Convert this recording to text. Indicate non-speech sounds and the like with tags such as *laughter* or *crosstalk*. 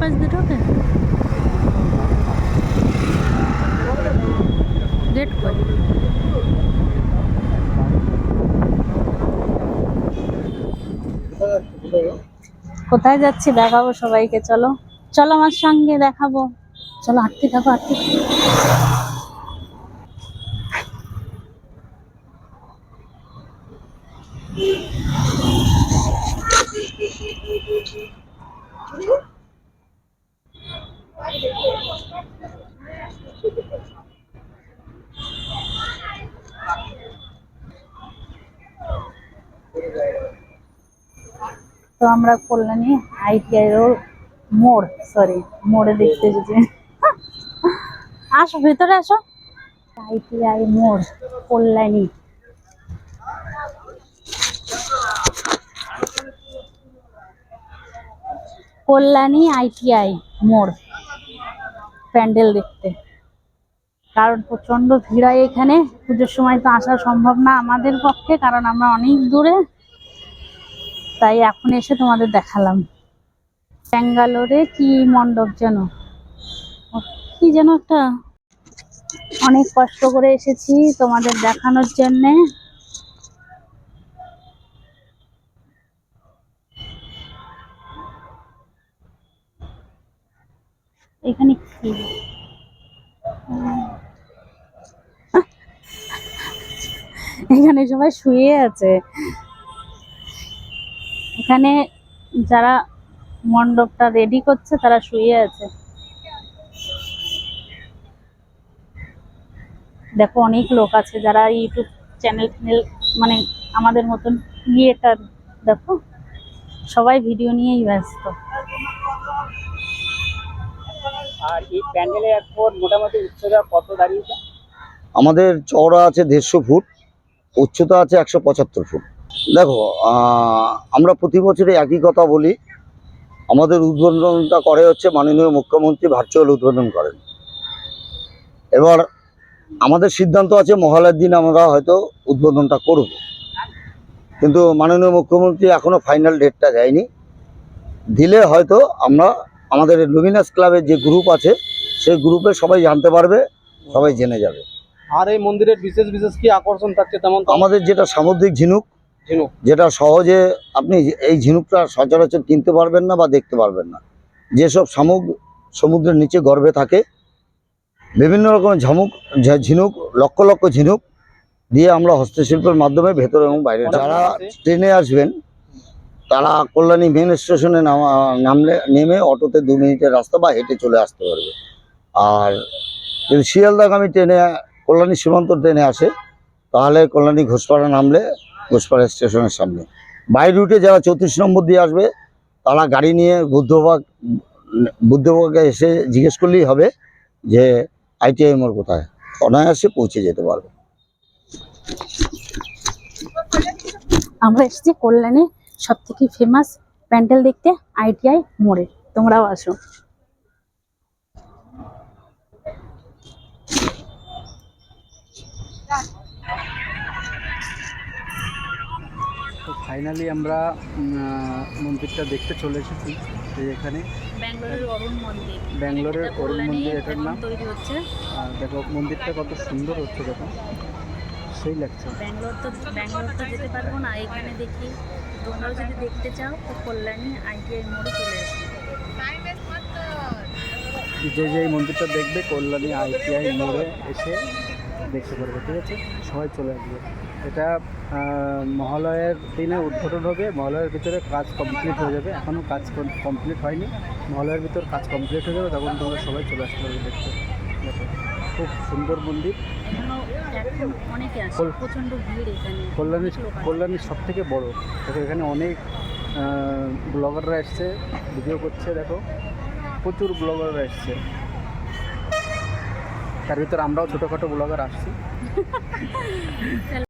পাশ দিয়ে ঢোকে? গেট কোথায় যাচ্ছি দেখাবো সবাইকে, চলো। চলো আমার সঙ্গে দেখাবো। চলো, আটকে থাকো আটকে থাকো। তো আমরা কল্যাণী আইটিআই মোড় সরি মোড়ে দেখতে এসেছি। আসো, ভেতরে আসো। আইটিআই মোড়, কল্যাণী। কল্যাণী আইটিআই মোড়, প্যান্ডেল দেখতে। কারণ প্রচণ্ড ভিড় হয় এখানে। পুজোর সময় তো আসা সম্ভব না আমাদের পক্ষে, কারণ আমরা অনেক দূরে। তাই এখন এসে তোমাদের দেখালাম। ব্যাঙ্গালোরে কি মণ্ডপ যেন? কি যেন একটা? অনেক কষ্ট করে এসেছি তোমাদের দেখানোর জন্যে। এখানে কি? এখানে সবাই শুয়ে আছে। এখানে যারা মণ্ডপটা রেডি করছে তারা শুয়ে আছে। দেখো অনেক লোক আছে যারা ইউটিউব চ্যানেল ফ্যানেল মানে আমাদের মতন ক্রিয়েটার দেখো। সবাই ভিডিও নিয়েই ব্যস্ত। আর এই এখন মোটামুটি উচ্চতা কত দাঁড়িয়েছে? আমাদের চওড়া আছে দেড়শো ফুট। উচ্চতা আছে একশো পঁচাত্তর ফুট। দেখো আমরা প্রতি বছরই একই কথা বলি। আমাদের উদ্বোধনটা করে হচ্ছে মাননীয় মুখ্যমন্ত্রী ভার্চুয়াল উদ্বোধন করেন। এবার আমাদের সিদ্ধান্ত আছে, মহালয়ার দিন আমরা হয়তো উদ্বোধনটা করব। কিন্তু মাননীয় মুখ্যমন্ত্রী এখনও ফাইনাল ডেটটা দেয়নি। দিলে হয়তো আমরা আমাদের লুমিনাস ক্লাবের যে গ্রুপ আছে, সেই গ্রুপে সবাই জানতে পারবে, সবাই জেনে যাবে। আর এই মন্দিরের বিশেষ বিশেষ কি আকর্ষণ থাকছে তেমন আমাদের যেটা সামুদ্রিক ঝিনুক ঝিনুক। যেটা সহজে আপনি এই ঝিনুকটা সচরাচর কিনতে পারবেন না বা দেখতে পারবেন না। যেসব শামুক সমুদ্রের নিচে গর্ভে থাকে বিভিন্ন রকমের ঝামুক ঝিনুক লক্ষ লক্ষ ঝিনুক দিয়ে আমরা হস্তশিল্পের মাধ্যমে ভেতরে এবং বাইরে। যারা ট্রেনে আসবেন তারা কল্যাণী মেন স্টেশনে নামা- নামলে নেমে অটোতে দু মিনিটের রাস্তা বা হেঁটে চলে আসতে পারবে। আর যদি শিয়ালদাগামী ট্রেনে কল্যাণী সীমান্ত ট্রেনে আসে, তাহলে কল্যাণী ঘোষপাড়া নামলে ঘোষপাড়া স্টেশনের সামনে। বাই রুটে যারা চৌত্রিশ নম্বর দিয়ে আসবে, তারা গাড়ি নিয়ে বুদ্ধবাগ বুদ্ধবাগে এসে জিজ্ঞেস করলেই হবে যে আইটিআই মোড় কোথায়? অনায়াসে পৌঁছে যেতে পারবে। আমরা এসেছি কল্যাণী সব থেকে ফেমাস প্যান্ডেল দেখতে আইটিআই মোড়ে। তোমরাও আসো। ফাইনালি আমরা মন্দিরটা দেখতে চলে এসেছি তো এখানে। ব্যাঙ্গালোরের অরুণ মন্দির। এটার নাম। তৈরি হচ্ছে। আর দেখো মন্দিরটা কত সুন্দর হচ্ছে দেখো। সেই লাগছে। ব্যাঙ্গালোর তো ব্যাঙ্গালোর তো যেতে পারব না। এখানে দেখি তোমরাও যদি দেখতে চাও তো কল্যাণী আইটিআই মোড়ে চলে এসো যে যে মন্দিরটা দেখবে কল্যাণী আইটিআই মোড়ে এসে দেখতে পারবে ঠিক আছে? সবাই চলে আসবে। এটা মহালয়ের দিনে উদ্বোধন হবে। মহালয়ের ভিতরে কাজ কমপ্লিট হয়ে যাবে। এখনও কাজ কমপ্লিট হয়নি। মহালয়ের ভিতর কাজ কমপ্লিট হয়ে যাবে তখন তোমরা সবাই চলে আসতে পারবে দেখতে। খুব সুন্দর মন্দির। কল্যাণী। কল্যাণীর সব থেকে বড়। দেখো এখানে অনেক ব্লগাররা এসছে ভিডিও করছে দেখো। প্রচুর ব্লগাররা এসছে। তার ভিতর আমরাও ছোটোখাটো ব্লগার আসছি। *laughs*